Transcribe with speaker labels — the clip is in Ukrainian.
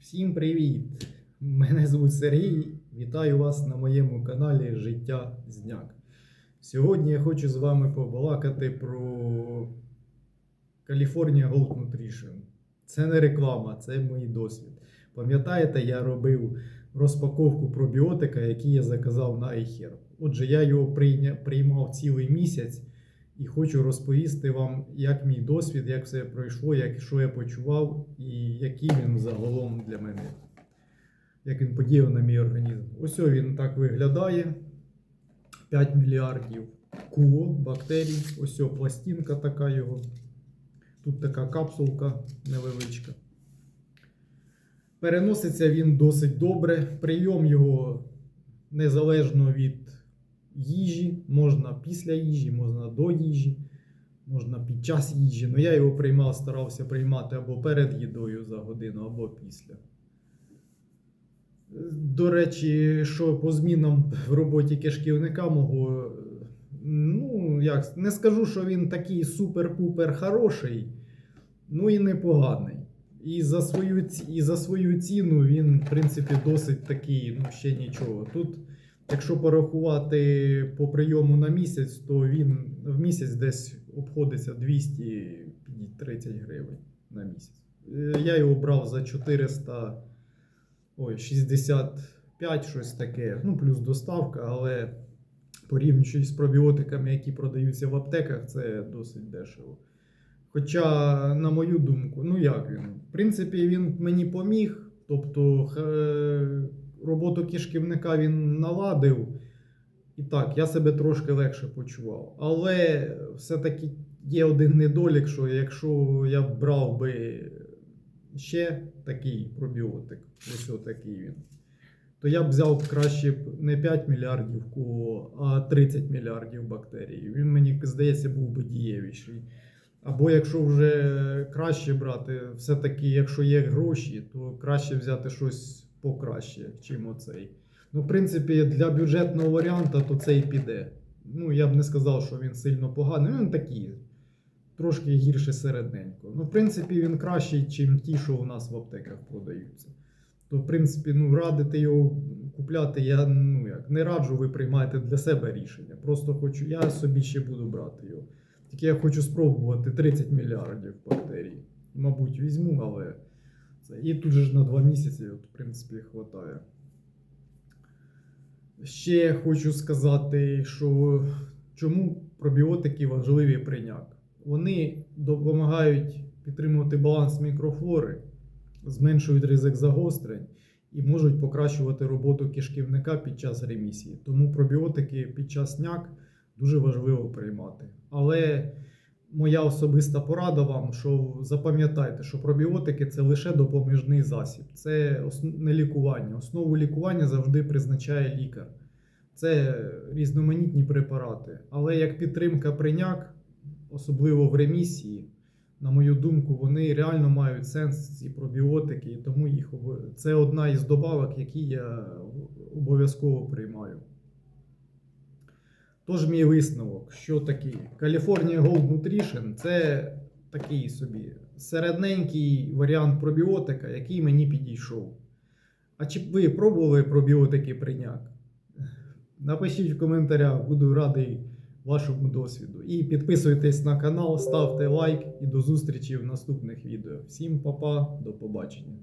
Speaker 1: Всім привіт! Мене звуть Сергій. Вітаю вас на моєму каналі Життя Зняк. Сьогодні я хочу з вами побалакати про California Gold Nutrition. Це не реклама, це мій досвід. Пам'ятаєте, я робив розпаковку пробіотика, який я заказав на iHerb. Отже, я його приймав цілий місяць і хочу розповісти вам, як мій досвід, як все пройшло, як, що я почував і який він загалом для мене, як він подіяв на мій організм. Ось він так виглядає. 5 мільярдів куо бактерій. Ось пластинка така його. Тут така капсулка невеличка. Переноситься він досить добре. Прийом його незалежно від їжі, можна після їжі, можна до їжі, можна під час їжі. Ну я його приймав, старався приймати або перед їдою за годину, або після. До речі, що по змінам в роботі кишківника мого, ну, як, не скажу, що він такий супер-пупер хороший, ну і непоганий. І за свою, і за свою ціну він, в принципі, досить такий, ну, ще нічого. Тут, якщо порахувати по прийому на місяць, то він в місяць десь обходиться 230 гривень на місяць. Е, Я його брав за 400, ой, 65, щось таке, ну, плюс доставка, але порівнюючи з пробіотиками, які продаються в аптеках, це досить дешево. Хоча, на мою думку, ну як він? В принципі, він мені поміг. Тобто х- роботу кишківника він наладив. І так, я себе трошки легше почував. Але все-таки є один недолік, що якщо я брав би ще такий пробіотик, ось отакий він, то я б взяв краще б не 5 мільярдів а 30 мільярдів бактерій. Він мені здається був би дієвіший. Або якщо вже краще брати, все-таки, якщо є гроші, то краще взяти щось покраще, чим оцей. Ну, в принципі, для бюджетного варіанта то цей піде. Ну, я б не сказав, що він сильно поганий. Він такий, трошки гірше середненько. Ну, в принципі, він кращий, ніж ті, що у нас в аптеках продаються. То, в принципі, ну, радити його купляти, я ну, як, не раджу, ви приймаєте для себе рішення. Просто хочу, я собі ще буду брати його. Тільки я хочу спробувати 30 мільярдів бактерій. Мабуть, візьму, але це. І тут же ж на 2 місяці, от, в принципі, вистачає. Ще хочу сказати, що чому пробіотики важливі прийняк. Вони допомагають підтримувати баланс мікрофлори, зменшують ризик загострень і можуть покращувати роботу кишківника під час ремісії. Тому пробіотики під час няк дуже важливо приймати. Але моя особиста порада вам, що запам'ятайте, що пробіотики це лише допоміжний засіб, це не лікування. Основу лікування завжди призначає лікар. Це різноманітні препарати. Але як підтримка прийняк, особливо в ремісії, на мою думку, вони реально мають сенс ці пробіотики, і тому їх це одна із добавок, які я обов'язково приймаю. Тож мій висновок, що такий California Gold Nutrition це такий собі середненький варіант пробіотика, який мені підійшов. А чи ви пробували пробіотики прийняк? Напишіть в коментарях, буду радий вашому досвіду. І підписуйтесь на канал, ставте лайк і до зустрічі в наступних відео. Всім па-па, до побачення.